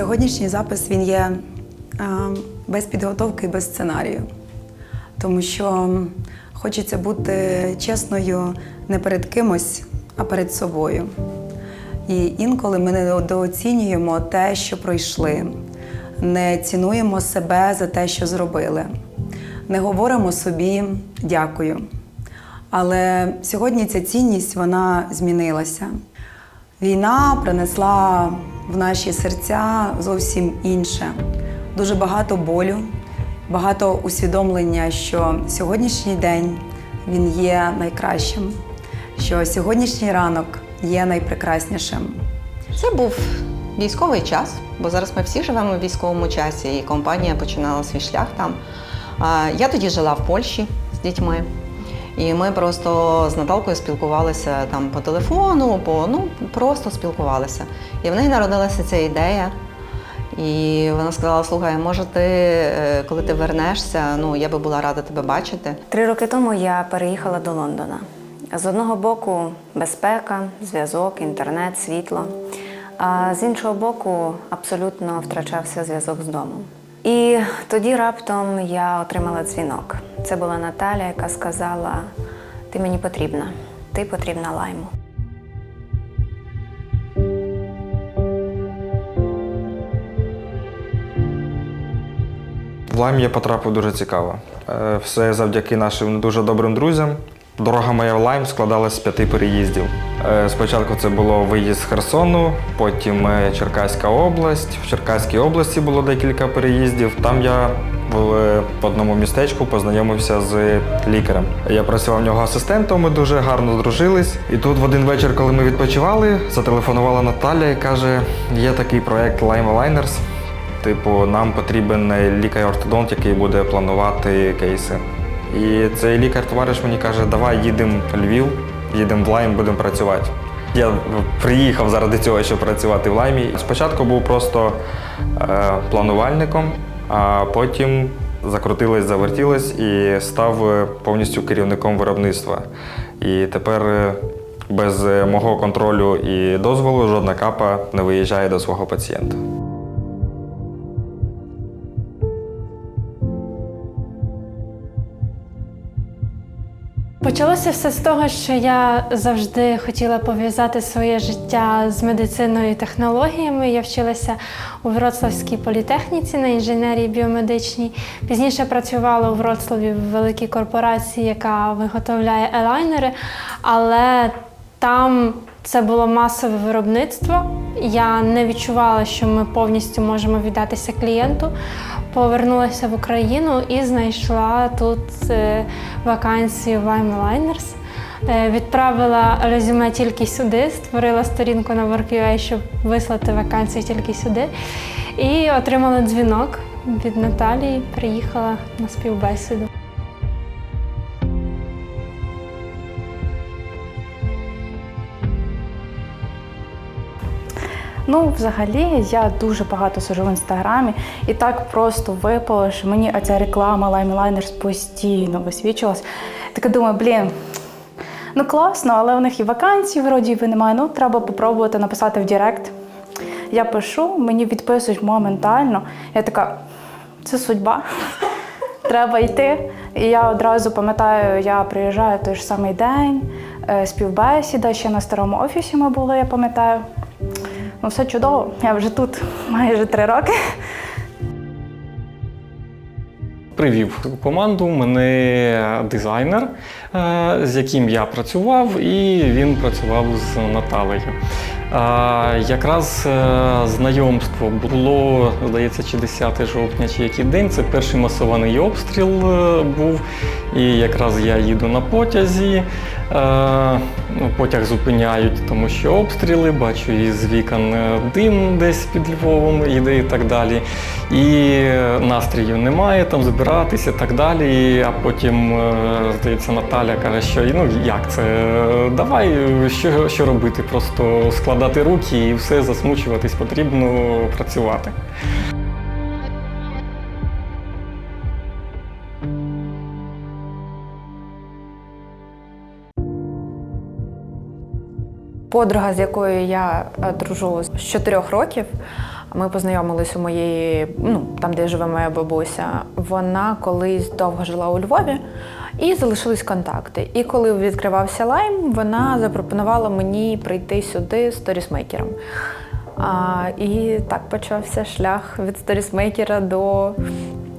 Сьогоднішній запис він є е, без підготовки і без сценарію, тому що хочеться бути чесною не перед кимось, а перед собою. І інколи ми недооцінюємо те, що пройшли, не цінуємо себе за те, що зробили, не говоримо собі дякую. Але сьогодні ця цінність вона змінилася. Війна принесла в наші серця зовсім інше. Дуже багато болю, багато усвідомлення, що сьогоднішній день він є найкращим, що сьогоднішній ранок є найпрекраснішим. Це був військовий час, бо зараз ми всі живемо в військовому часі, і компанія починала свій шлях там. Я тоді жила в Польщі з дітьми. І ми просто з Наталкою спілкувалися там по телефону, по ну просто спілкувалися. І в неї народилася ця ідея. І вона сказала: слухай, може, ти, е, коли ти вернешся, ну я би була рада тебе бачити. Три роки тому я переїхала до Лондона. З одного боку безпека, зв'язок, інтернет, світло. А з іншого боку, абсолютно втрачався зв'язок з домом. І тоді раптом я отримала дзвінок. Це була Наталя, яка сказала: Ти мені потрібна, ти потрібна лайму. В Лайм я потрапив дуже цікаво. Е, Все завдяки нашим дуже добрим друзям. Дорога моя в Лайм складалась з п'яти переїздів. Е, Спочатку це було виїзд з Херсону, потім е, Черкаська область. В Черкаській області було декілька переїздів. Там я в е, одному містечку познайомився з лікарем. Я працював в нього асистентом, ми дуже гарно здружились. І тут в один вечір, коли ми відпочивали, зателефонувала Наталя і каже: є такий проект Lime Aligners. Типу, нам потрібен лікар-ортодонт, який буде планувати кейси. І цей лікар-товариш мені каже, давай їдемо в Львів, їдемо в Лайм, будемо працювати. Я приїхав заради цього, щоб працювати в Лаймі. Спочатку був просто е, планувальником, а потім закрутилось, завертілось і став повністю керівником виробництва. І тепер е, без е, мого контролю і дозволу жодна капа не виїжджає до свого пацієнта. Почалося все з того, що я завжди хотіла пов'язати своє життя з медициною і технологіями. Я вчилася у Вроцлавській політехніці на інженерії біомедичній. Пізніше працювала у Вроцлаві в великій корпорації, яка виготовляє елайнери, але там це було масове виробництво. Я не відчувала, що ми повністю можемо віддатися клієнту. Повернулася в Україну і знайшла тут е, вакансію в Lime Е, Відправила резюме тільки сюди, створила сторінку на WorkUA, щоб вислати вакансію тільки сюди. І отримала дзвінок від Наталії, приїхала на співбесіду. Ну, взагалі, я дуже багато сижу в інстаграмі, і так просто випало, що мені оця реклама Liners постійно висвічувалась. Така думаю, блін, ну класно, але у них і вакансій вроді би немає. Ну, треба попробувати написати в Директ. Я пишу, мені відписують моментально. Я така, це судьба. Треба йти. І я одразу пам'ятаю, я приїжджаю той ж самий день, е, співбесіда, ще на старому офісі ми були, я пам'ятаю. Ну, все чудово. Я вже тут майже три роки. Привів у команду мене дизайнер, е, з яким я працював, і він працював з Наталею. Е, Якраз е, знайомство було, здається, чи 10 жовтня, чи який день. Це перший масований обстріл був. І якраз я їду на потязі. Е, ну, Потяг зупиняють, тому що обстріли, бачу із вікон е, дим десь під Львовом іде і так далі. І настрію немає там збиратися і так далі. А потім, е, здається, Наталя каже, що ну як це? Давай, що, що робити? Просто складати руки і все засмучуватись потрібно працювати. Подруга, з якою я е, дружу з чотирьох років, Ми познайомились у моєї, ну там, де живе моя бабуся. Вона колись довго жила у Львові і залишились контакти. І коли відкривався лайм, вона запропонувала мені прийти сюди сторісмейкером. А, і так почався шлях від сторісмейкера до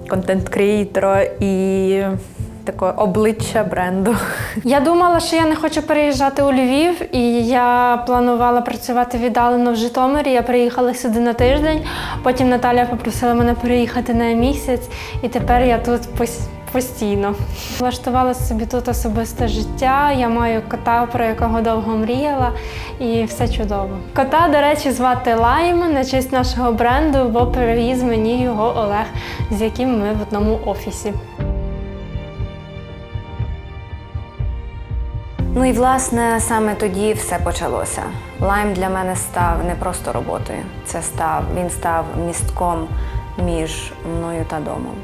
контент-креатора і такого обличчя бренду. Я думала, що я не хочу переїжджати у Львів, і я планувала працювати віддалено в Житомирі. Я приїхала сюди на тиждень. Потім Наталя попросила мене переїхати на місяць, і тепер я тут постійно. Влаштувала собі тут особисте життя. Я маю кота, про якого довго мріяла, і все чудово. Кота, до речі, звати Лайм на честь нашого бренду, бо привіз мені його Олег, з яким ми в одному офісі. Ну і власне саме тоді все почалося. Лайм для мене став не просто роботою. Це став він став містком між мною та домом.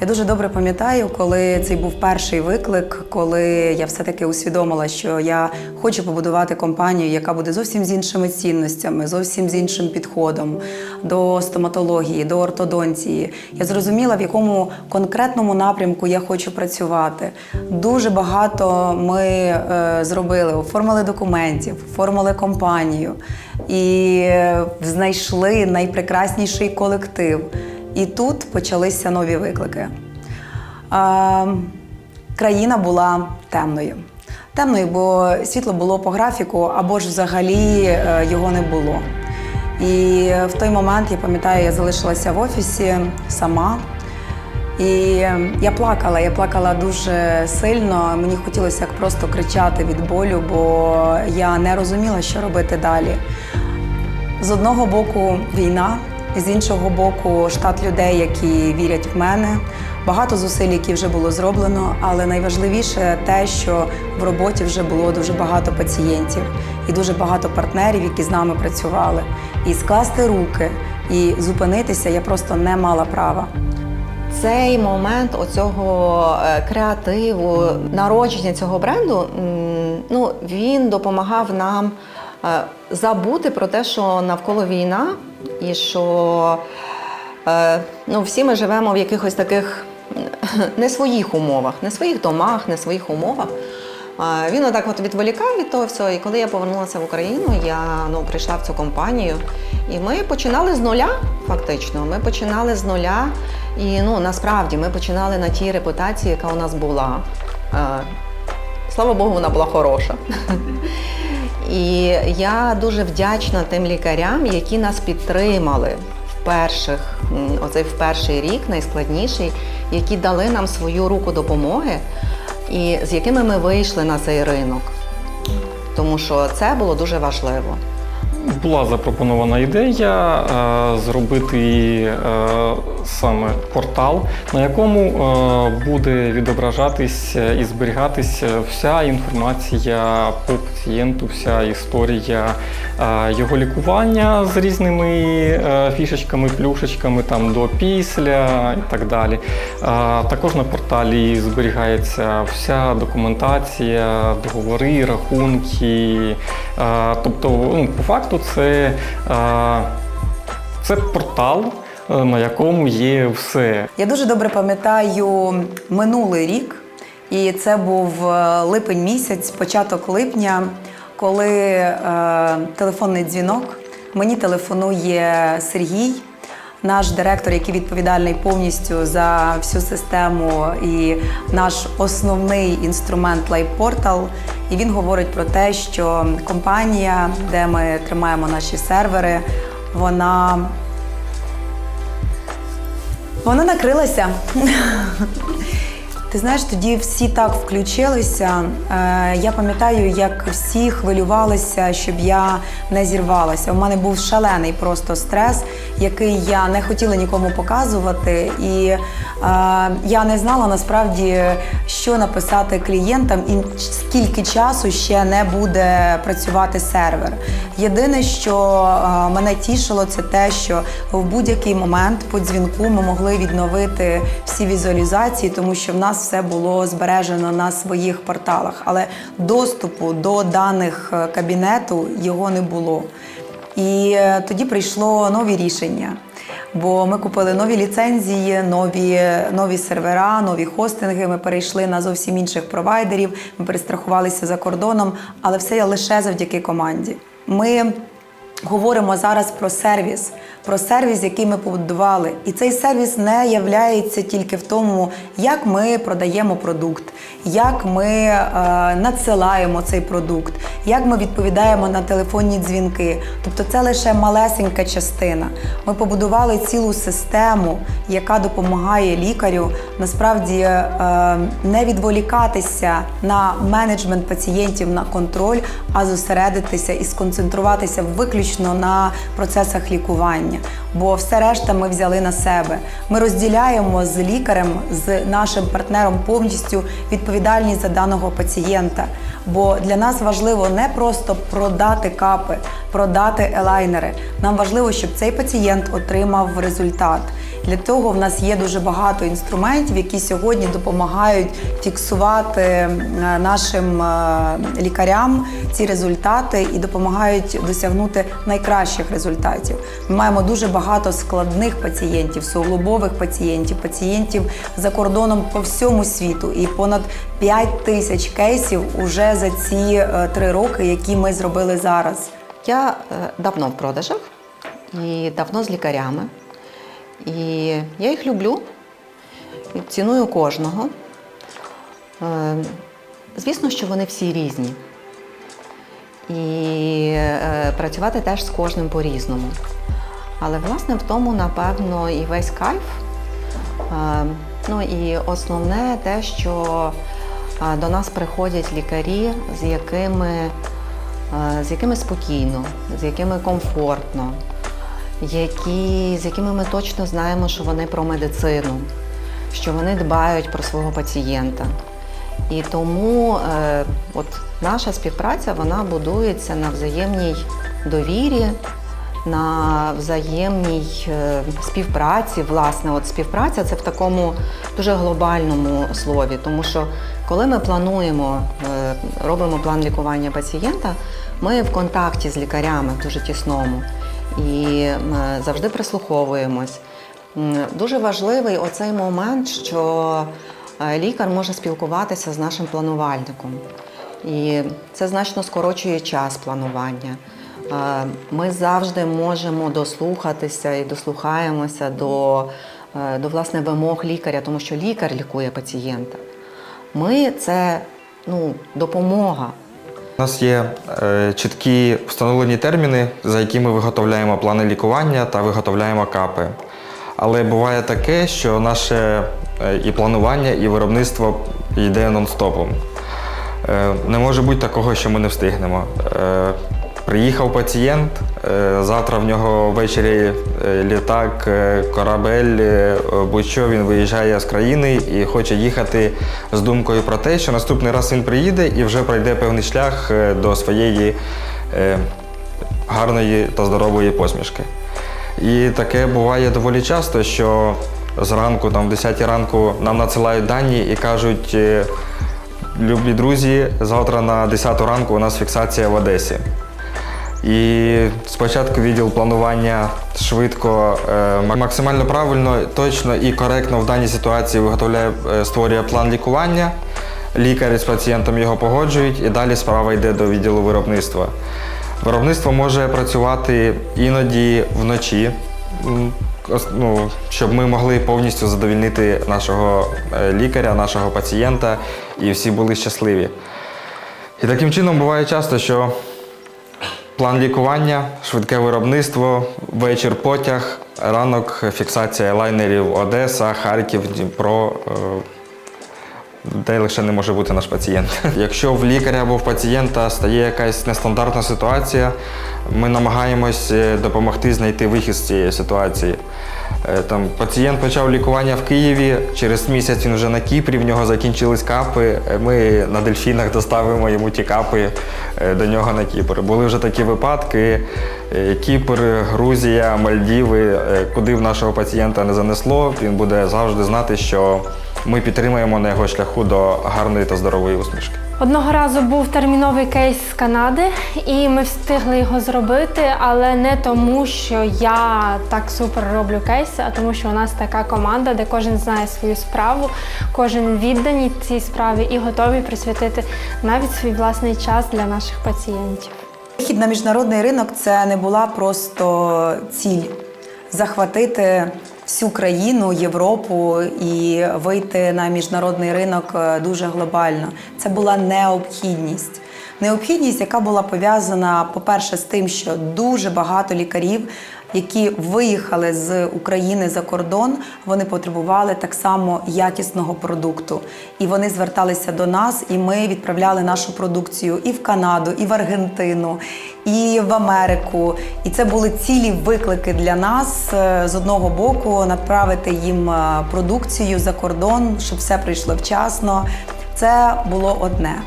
Я дуже добре пам'ятаю, коли цей був перший виклик, коли я все-таки усвідомила, що я хочу побудувати компанію, яка буде зовсім з іншими цінностями, зовсім з іншим підходом до стоматології, до ортодонції. Я зрозуміла, в якому конкретному напрямку я хочу працювати. Дуже багато ми е, зробили, оформили документів, оформили компанію і е, знайшли найпрекрасніший колектив. І тут почалися нові виклики. А, країна була темною. Темною, бо світло було по графіку, або ж взагалі е, його не було. І в той момент, я пам'ятаю, я залишилася в офісі сама. І я плакала, я плакала дуже сильно. Мені хотілося просто кричати від болю, бо я не розуміла, що робити далі. З одного боку війна, з іншого боку, штат людей, які вірять в мене. Багато зусиль, які вже було зроблено, але найважливіше те, що в роботі вже було дуже багато пацієнтів і дуже багато партнерів, які з нами працювали. І скласти руки і зупинитися я просто не мала права. Цей момент оцього е, креативу, народження цього бренду, ну, він допомагав нам е, забути про те, що навколо війна, і що е, ну, всі ми живемо в якихось таких не своїх умовах, не своїх домах, не своїх умовах. Він отак от відволікав від того всього. І коли я повернулася в Україну, я ну, прийшла в цю компанію. І ми починали з нуля, фактично. Ми починали з нуля. І ну, насправді ми починали на тій репутації, яка у нас була. Е, Слава Богу, вона була хороша. І я дуже вдячна тим лікарям, які нас підтримали в перших, оцей в перший рік, найскладніший, які дали нам свою руку допомоги, і з якими ми вийшли на цей ринок. Тому що це було дуже важливо. Була запропонована ідея е, зробити е, саме портал, на якому е, буде відображатись і зберігатись вся інформація по пацієнту, вся історія е, його лікування з різними е, фішечками, плюшечками там до після і так далі. Е, також на порталі зберігається вся документація, договори, рахунки. Е, тобто, ну, по факту, це, е, це портал, е, на якому є все. Я дуже добре пам'ятаю минулий рік, і це був е, липень місяць, початок липня, коли е, телефонний дзвінок. Мені телефонує Сергій, наш директор, який відповідальний повністю за всю систему і наш основний інструмент LivePortal. І він говорить про те, що компанія, де ми тримаємо наші сервери, вона вона накрилася. Ти знаєш, тоді всі так включилися. Е, я пам'ятаю, як всі хвилювалися, щоб я не зірвалася. У мене був шалений просто стрес, який я не хотіла нікому показувати. І е, я не знала насправді, що написати клієнтам і скільки часу ще не буде працювати сервер. Єдине, що е, мене тішило, це те, що в будь-який момент по дзвінку ми могли відновити всі візуалізації, тому що в нас все було збережено на своїх порталах, але доступу до даних е, кабінету його не було. І е, тоді прийшло нові рішення. Бо ми купили нові ліцензії, нові, нові сервера, нові хостинги. Ми перейшли на зовсім інших провайдерів. Ми перестрахувалися за кордоном, але все лише завдяки команді. Ми говоримо зараз про сервіс, про сервіс, який ми побудували. І цей сервіс не являється тільки в тому, як ми продаємо продукт, як ми е, надсилаємо цей продукт, як ми відповідаємо на телефонні дзвінки. Тобто це лише малесенька частина. Ми побудували цілу систему, яка допомагає лікарю насправді е, не відволікатися на менеджмент пацієнтів на контроль, а зосередитися і сконцентруватися виключно на процесах лікування. Бо все решта ми взяли на себе. Ми розділяємо з лікарем, з нашим партнером повністю відповідальність за даного пацієнта. Бо для нас важливо не просто продати капи, продати елайнери. Нам важливо, щоб цей пацієнт отримав результат. Для того в нас є дуже багато інструментів, які сьогодні допомагають фіксувати е, нашим е, лікарям ці результати і допомагають досягнути найкращих результатів. Ми маємо дуже багато складних пацієнтів, суглобових пацієнтів, пацієнтів за кордоном по всьому світу, і понад 5 тисяч кейсів уже за ці е, три роки, які ми зробили зараз. Я е, давно в продажах і давно з лікарями. І я їх люблю, ціную кожного. Е, Звісно, що вони всі різні. І працювати теж з кожним по-різному. Але власне в тому, напевно, і весь кайф. Ну і основне те, що до нас приходять лікарі, з якими, е, з якими спокійно, з якими комфортно, які, з якими ми точно знаємо, що вони про медицину, що вони дбають про свого пацієнта. І тому е, от наша співпраця вона будується на взаємній довірі, на взаємній е, співпраці. Власне, от співпраця це в такому дуже глобальному слові, тому що коли ми плануємо, е, робимо план лікування пацієнта, ми в контакті з лікарями дуже тісному і е, завжди прислуховуємось. Дуже важливий оцей момент, що е, лікар може спілкуватися з нашим планувальником. І це значно скорочує час планування. Ми завжди можемо дослухатися і дослухаємося до, до власне вимог лікаря, тому що лікар лікує пацієнта. Ми це ну, допомога. У нас є е, чіткі встановлені терміни, за якими виготовляємо плани лікування та виготовляємо капи. Але буває таке, що наше е, і планування, і виробництво йде нон-стопом. Е, не може бути такого, що ми не встигнемо. Е, приїхав пацієнт, е, завтра в нього ввечері е, літак, е, корабель, будь-що він виїжджає з країни і хоче їхати з думкою про те, що наступний раз він приїде і вже пройде певний шлях до своєї гарної та здорової посмішки. І таке буває доволі часто, що зранку, там, в 10 ранку, нам надсилають дані і кажуть, любі друзі, завтра на 10 ранку у нас фіксація в Одесі. І спочатку відділ планування швидко, е, максимально правильно, точно і коректно в даній ситуації виготовляє, е, створює план лікування. Лікарі з пацієнтом його погоджують, і далі справа йде до відділу виробництва. Виробництво може працювати іноді вночі, ну, щоб ми могли повністю задовільнити нашого е, лікаря, нашого пацієнта, і всі були щасливі. І таким чином буває часто, що План лікування, швидке виробництво, вечір потяг, ранок фіксація лайнерів Одеса, Харків, Дніпро. Де лише не може бути наш пацієнт. Якщо в лікаря або в пацієнта стає якась нестандартна ситуація, ми намагаємось е, допомогти знайти вихід з цієї ситуації. Е, Там, пацієнт почав лікування в Києві, через місяць він вже на Кіпрі, в нього закінчились капи. Е, Ми на дельфінах доставимо йому ті капи до нього на Кіпр. Були вже такі випадки: Кіпр, Грузія, Мальдіви, куди в нашого пацієнта не занесло, він буде завжди знати, що ми підтримуємо на його шляху до гарної та здорової усмішки. Одного разу був терміновий кейс з Канади, і ми встигли його зробити, але не тому, що я так супер роблю кейси, а тому, що у нас така команда, де кожен знає свою справу, кожен відданий цій справі і готовий присвятити навіть свій власний час для наших пацієнтів. Вихід на міжнародний ринок це не була просто ціль захватити всю країну, Європу і вийти на міжнародний ринок е, дуже глобально. Це була необхідність. Необхідність, яка була пов'язана, по-перше, з тим, що дуже багато лікарів, які виїхали з України за кордон, вони потребували так само якісного продукту. І вони зверталися до нас, і ми відправляли нашу продукцію і в Канаду, і в Аргентину, і в Америку. І це були цілі виклики для нас е, з одного боку направити їм е, продукцію за кордон, щоб все прийшло вчасно. Це було одне.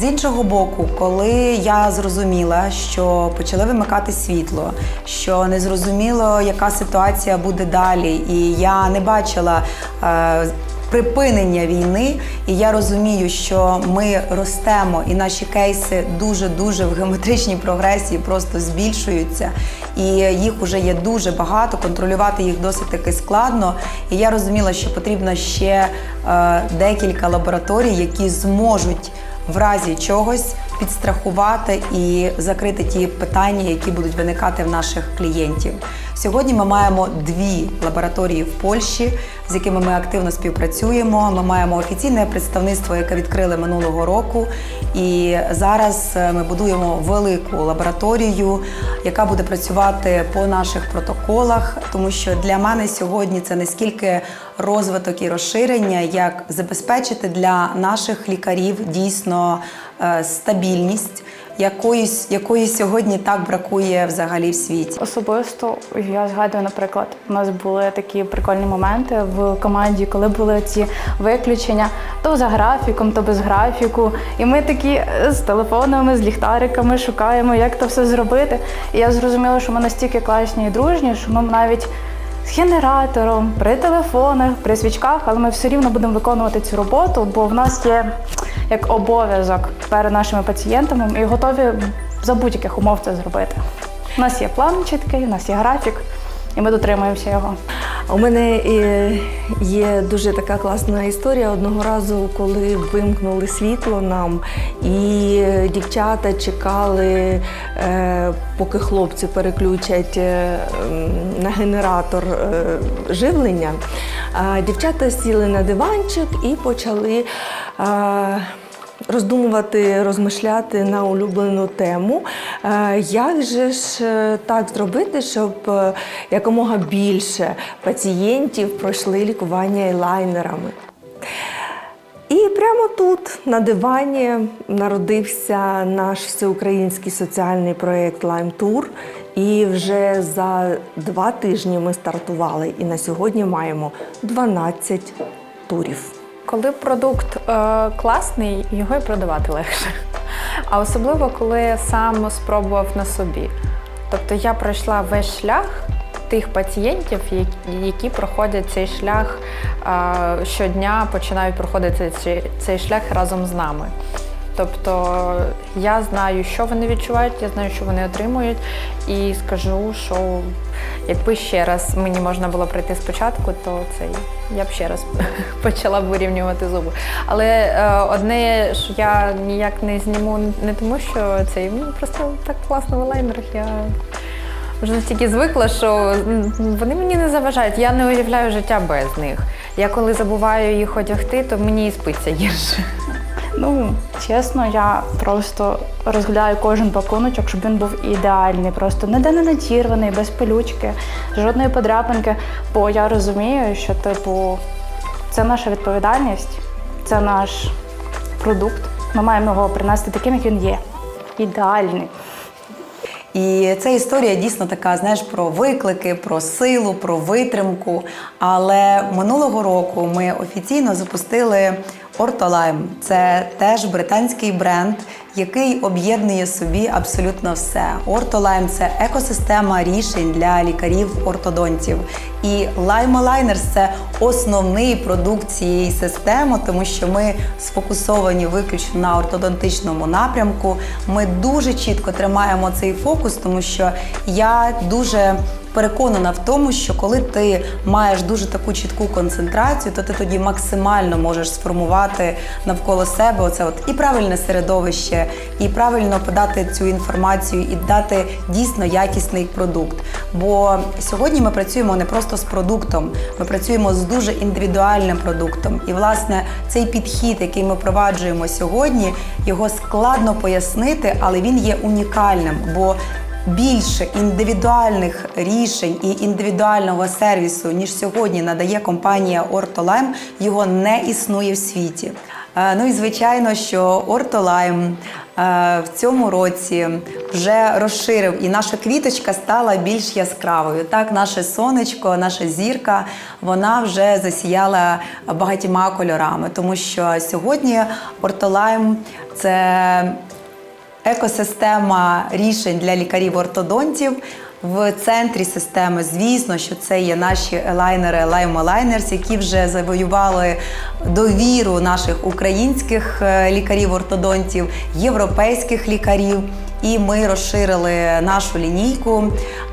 З іншого боку, коли я зрозуміла, що почали вимикати світло, що не зрозуміло, яка ситуація буде далі, і я не бачила е, припинення війни, і я розумію, що ми ростемо, і наші кейси дуже дуже в геометричній прогресії просто збільшуються, і їх вже є дуже багато. Контролювати їх досить таки складно. І я розуміла, що потрібно ще е, декілька лабораторій, які зможуть в разі чогось підстрахувати і закрити ті питання, які будуть виникати в наших клієнтів. Сьогодні ми маємо дві лабораторії в Польщі, з якими ми активно співпрацюємо. Ми маємо офіційне представництво, яке відкрили минулого року. І зараз е, ми будуємо велику лабораторію, яка буде працювати по наших протоколах, тому що для мене сьогодні це не скільки розвиток і розширення, як забезпечити для наших лікарів дійсно стабільність, якоїсь, якої сьогодні так бракує взагалі в світі. Особисто я згадую, наприклад, у нас були такі прикольні моменти в команді, коли були ці виключення то за графіком, то без графіку. І ми такі е, з телефонами, з ліхтариками шукаємо, як то все зробити. І я зрозуміла, що ми настільки класні і дружні, що ми навіть генератором, при телефонах, при свічках, але ми все рівно будемо виконувати цю роботу, бо в нас є як обов'язок перед нашими пацієнтами і готові за будь-яких умов це зробити. У нас є план чіткий, у нас є графік, і ми дотримуємося його. У мене е, є дуже така класна історія. Одного разу, коли вимкнули світло нам, і дівчата чекали, е, поки хлопці переключать е, на генератор живлення. Дівчата сіли на диванчик і почали. Роздумувати, розмишляти на улюблену тему, Е, як же ж е, так зробити, щоб е, якомога більше пацієнтів пройшли лікування елайнерами. І прямо тут, на дивані, народився наш всеукраїнський соціальний проєкт Tour. І вже за два тижні ми стартували. І на сьогодні маємо 12 турів. Коли продукт е, класний, його і продавати легше. А особливо, коли сам спробував на собі. Тобто я пройшла весь шлях тих пацієнтів, які- проходять цей шлях е, щодня, починають проходити цей шлях разом з нами. Тобто я знаю, що вони відчувають, я знаю, що вони отримують, і скажу, що якби ще раз мені можна було прийти спочатку, то це я б ще раз почала б вирівнювати зуби. Але е, одне, що я ніяк не зніму, не тому, що це ну, просто так класно в лайнерах. Я вже настільки звикла, що вони мені не заважають. Я не уявляю життя без них. Я коли забуваю їх одягти, то мені і спиться гірше. Ну, чесно, я просто розглядаю кожен пакуночок, щоб він був ідеальний, просто ніде не надірваний, без пилючки, жодної подряпинки. Бо я розумію, що, типу, це наша відповідальність, це наш продукт. Ми маємо його принести таким, як він є. Ідеальний. І ця історія дійсно така, знаєш, про виклики, про силу, про витримку. Але минулого року ми офіційно запустили Ортолайм це теж британський бренд, який об'єднує собі абсолютно все. Ортолайм це екосистема рішень для лікарів-ортодонтів. І Лаймалайнерс це основний продукт цієї системи, тому що ми сфокусовані виключно на ортодонтичному напрямку. Ми дуже чітко тримаємо цей фокус, тому що я дуже переконана в тому, що коли ти маєш дуже таку чітку концентрацію, то ти тоді максимально можеш сформувати навколо себе оце от і правильне середовище, і правильно подати цю інформацію, і дати дійсно якісний продукт. Бо сьогодні ми працюємо не просто з продуктом, ми працюємо з дуже індивідуальним продуктом. І власне цей підхід, який ми впроваджуємо сьогодні, його складно пояснити, але він є унікальним. бо Більше індивідуальних рішень і індивідуального сервісу, ніж сьогодні надає компанія Ортолайм, його не існує в світі. Е, Ну і звичайно, що Ортолайм е, в цьому році вже розширив, і наша квіточка стала більш яскравою. Так, наше сонечко, наша зірка, вона вже засіяла багатьма кольорами, тому що сьогодні Ортолайм це екосистема рішень для лікарів-ортодонтів. В центрі системи, звісно, що це є наші елайнери Aligners, які вже завоювали довіру наших українських е, лікарів-ортодонтів, європейських лікарів. І ми розширили нашу лінійку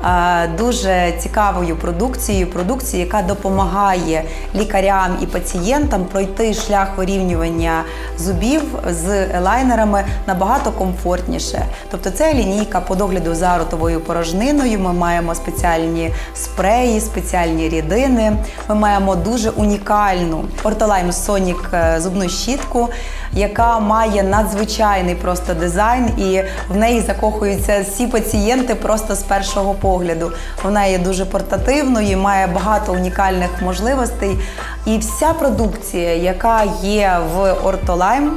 е, дуже цікавою продукцією, продукцією, яка допомагає лікарям і пацієнтам пройти шлях вирівнювання зубів з елайнерами набагато комфортніше. Тобто, це лінійка по догляду за ротовою порожниною. Ми маємо спеціальні спреї, спеціальні рідини. Ми маємо дуже унікальну Ortolime Sonic е, зубну щітку, яка має надзвичайний просто дизайн, і в неї закохуються всі пацієнти просто з першого погляду. Вона є дуже портативною, має багато унікальних можливостей. І вся продукція, яка є в Ortolime,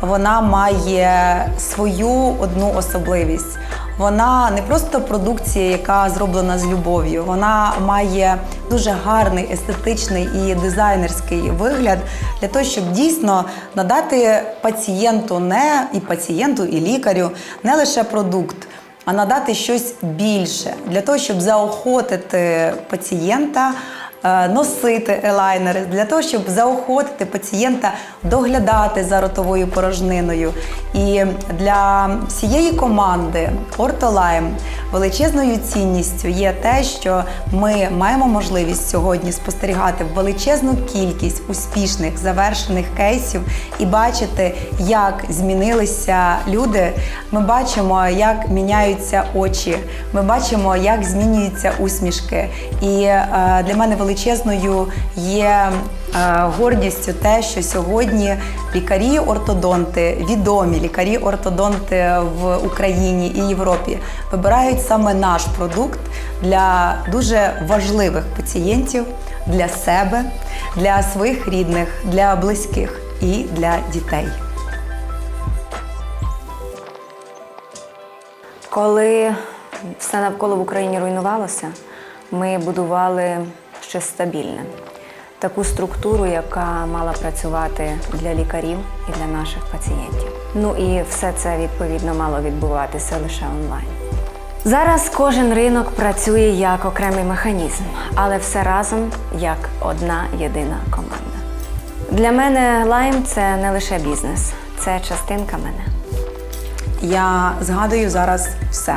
вона має свою одну особливість. Вона не просто продукція, яка зроблена з любов'ю. Вона має дуже гарний естетичний і дизайнерський вигляд для того, щоб дійсно надати пацієнту не і пацієнту, і лікарю не лише продукт, а надати щось більше для того, щоб заохотити пацієнта. Е, Носити елайнери для того, щоб заохотити пацієнта доглядати за ротовою порожниною. І для всієї команди Ортолайм величезною цінністю є те, що ми маємо можливість сьогодні спостерігати величезну кількість успішних завершених кейсів і бачити, як змінилися люди. Ми бачимо, як міняються очі. Ми бачимо, як змінюються усмішки. І е, для мене величезною є е, гордістю те, що сьогодні лікарі-ортодонти, відомі лікарі-ортодонти в Україні і Європі вибирають саме наш продукт для дуже важливих пацієнтів, для себе, для своїх рідних, для близьких і для дітей. Коли все навколо в Україні руйнувалося, ми будували щось стабільне, таку структуру, яка мала працювати для лікарів і для наших пацієнтів. Ну і все це відповідно мало відбуватися лише онлайн. Зараз кожен ринок працює як окремий механізм, але все разом як одна єдина команда. Для мене лайм це не лише бізнес, це частинка мене. Я згадую зараз все.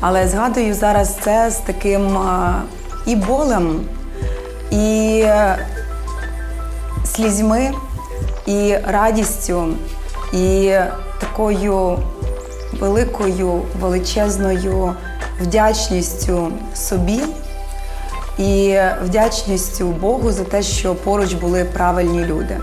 Але згадую зараз це з таким е, і болем, і е, слізьми, і радістю, і такою великою величезною вдячністю собі і вдячністю Богу за те, що поруч були правильні люди.